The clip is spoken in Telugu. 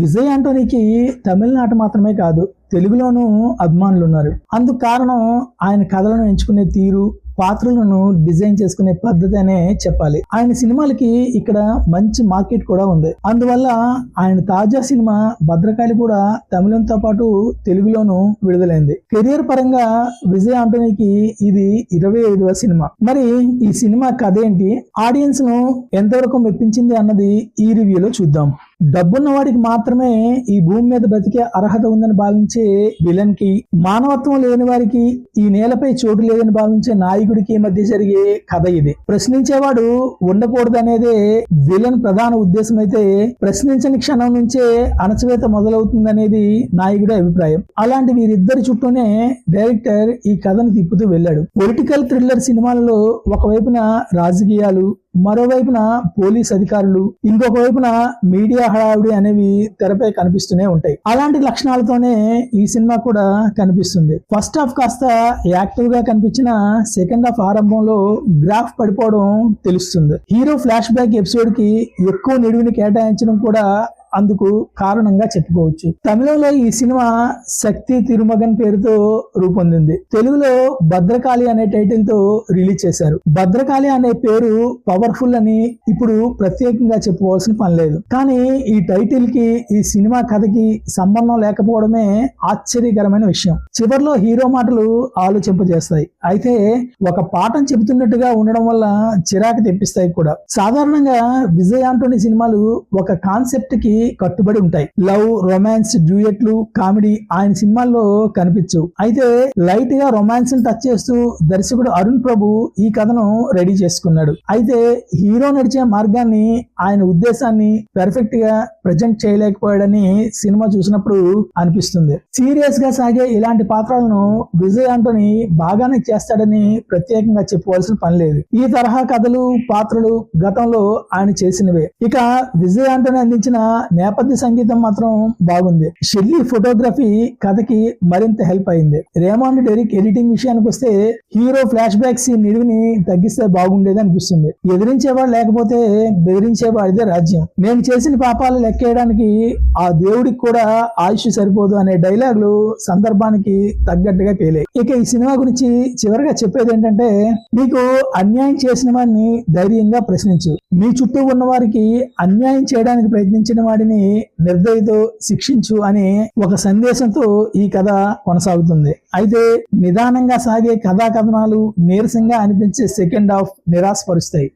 విజయ్ ఆంటోనీకి తమిళనాట మాత్రమే కాదు తెలుగులోనూ అభిమానులు ఉన్నారు అందుకు కారణం ఆయన కథలను ఎంచుకునే తీరు పాత్రలను డిజైన్ చేసుకునే పద్ధతి అనే చెప్పాలి. ఆయన సినిమాలకి ఇక్కడ మంచి మార్కెట్ కూడా ఉంది. అందువల్ల ఆయన తాజా సినిమా భద్రకాళి కూడా తమిళంతో పాటు తెలుగులోనూ విడుదలైంది. కెరియర్ పరంగా విజయ్ ఆంటోనీకి ఇది ఇరవై ఐదవ సినిమా. మరి ఈ సినిమా కథ ఏంటి? ఆడియన్స్ను ఎంతవరకు మెప్పించింది అన్నది ఈ రివ్యూలో చూద్దాం. డబ్బున్న వాడికి మాత్రమే ఈ భూమి మీద బ్రతికే అర్హత ఉందని భావించే విలన్కి మానవత్వం లేని వారికి ఈ నేలపై చోటు లేదని భావించే నాయకుడికి మధ్య జరిగే కథ ఇది. ప్రశ్నించేవాడు ఉండకూడదు అనేదే విలన్ ప్రధాన ఉద్దేశం అయితే ప్రశ్నించని క్షణం నుంచే అణచివేత మొదలవుతుందనేది నాయకుడి అభిప్రాయం. అలాంటి వీరిద్దరి చుట్టూనే డైరెక్టర్ ఈ కథను తిప్పుతూ వెళ్ళాడు. పొలిటికల్ థ్రిల్లర్ సినిమాలలో ఒకవైపున రాజకీయాలు మరోవైపున పోలీస్ అధికారులు ఇంకొక వైపున మీడియా హడావుడి అనేవి తెరపై కనిపిస్తూనే ఉంటాయి. అలాంటి లక్షణాలతోనే ఈ సినిమా కూడా కనిపిస్తుంది. ఫస్ట్ హాఫ్ కాస్త యాక్టివ్గా కనిపించిన సెకండ్ హాఫ్ ఆరంభంలో గ్రాఫ్ పడిపోవడం తెలుస్తుంది. హీరో ఫ్లాష్ బ్యాక్ ఎపిసోడ్కి ఎక్కువ నిడివిని కేటాయించడం కూడా అందుకు కారణంగా చెప్పుకోవచ్చు. తమిళంలో ఈ సినిమా శక్తి తిరుమగన్ పేరుతో రూపొందింది. తెలుగులో భద్రకాళి అనే టైటిల్తో రిలీజ్ చేశారు. భద్రకాళి అనే పేరు పవర్ఫుల్ అని ఇప్పుడు ప్రత్యేకంగా చెప్పుకోవాల్సిన పని లేదు. కానీ ఈ టైటిల్కి ఈ సినిమా కథకి సంబంధం లేకపోవడమే ఆశ్చర్యకరమైన విషయం. చివర్లో హీరో మాటలు ఆలోచింపజేస్తాయి. అయితే ఒక పాఠం చెబుతున్నట్టుగా ఉండడం వల్ల చిరాకు తెప్పిస్తాయి కూడా. సాధారణంగా విజయ్ ఆంటోనీ సినిమాలు ఒక కాన్సెప్ట్కి కట్టుబడి ఉంటాయి. లవ్ రొమాన్స్ డ్యూయెట్లు కామెడీ ఆయన సినిమాల్లో కనిపించవు. అయితే లైట్గా రొమాన్స్ టచ్ చేస్తూ దర్శకుడు అరుణ్ ప్రభు ఈ కథను రెడీ చేసుకున్నాడు. అయితే హీరో నడిచే మార్గాన్ని ఆయన ఉద్దేశాన్ని పెర్ఫెక్ట్గా ప్రజెంట్ చేయలేకపోయాడని సినిమా చూసినప్పుడు అనిపిస్తుంది. సీరియస్గా సాగే ఇలాంటి పాత్రలను విజయ్ ఆంటోని బాగానే చేస్తాడని ప్రత్యేకంగా చెప్పుకోవాల్సిన పని లేదు. ఈ తరహా కథలు పాత్రలు గతంలో ఆయన చేసినవే. ఇక విజయ్ ఆంటోని అందించిన నేపథ్య సంగీతం మాత్రం బాగుంది. షెల్లీ ఫోటోగ్రఫీ కథకి మరింత హెల్ప్ అయింది. రేమాండ్ డెరిక్ ఎడిటింగ్ విషయానికి వస్తే హీరో ఫ్లాష్ బ్యాక్స్ సీన్ నిడివిని తగ్గిస్తే బాగుండేది అనిపిస్తుంది. ఎదిరించేవాడు లేకపోతే బెదిరించేవాడిదే రాజ్యం. నేను చేసిన పాపాలు లెక్కేయడానికి ఆ దేవుడికి కూడా ఆయుష్ సరిపోదు అనే డైలాగులు సందర్భానికి తగ్గట్టుగా పేలాయి ఇక ఈ సినిమా గురించి చివరిగా చెప్పేది ఏంటంటే మీకు అన్యాయం చేసిన వాడిని ధైర్యంగా ప్రశ్నించు. మీ చుట్టూ ఉన్న వారికి అన్యాయం చేయడానికి ప్రయత్నించిన వాడిని నిర్దయతో శిక్షించు అనే ఒక సందేశంతో ఈ కథ కొనసాగుతుంది. అయితే నిదానంగా సాగే కథా కథనాలు నీరసంగా అనిపించే సెకండ్ హాఫ్ నిరాశపరుస్తాయి.